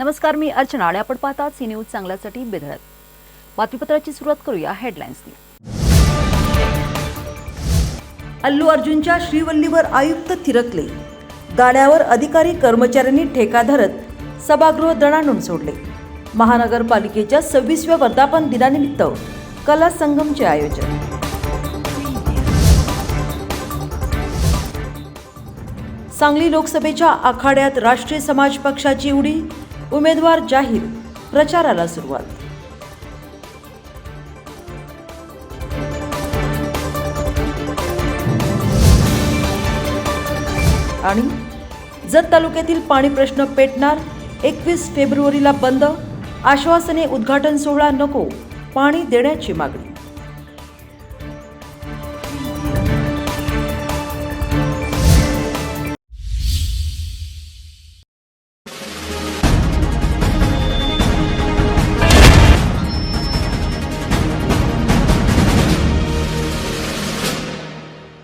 नमस्कार मी अर्चना आणि आपण पाहतात सी न्यूज चांगल्यासाठी बेधडक. बातमीपत्राची सुरुवात करूया हेडलाईन्सनी अल्लू अर्जुनच्या श्रीवल्लीवर आयुक्त थिरकले. गाड्यावर अधिकारी कर्मचाऱ्यांनी ठेका धरत सभागृह दणाणून सोडले. महानगरपालिकेच्या सव्वीसव्या वर्धापन दिनानिमित्त कला संगमचे आयोजन. सांगली लोकसभेच्या आखाड्यात राष्ट्रीय समाज पक्षाची उडी उमेदवार जाहीर प्रचाराला सुरुवात. आणि जत तालुक्यातील पाणी प्रश्न पेटणार एकवीस फेब्रुवारीला बंद आश्वासने उद्घाटन सोहळा नको पाणी देण्याची मागणी.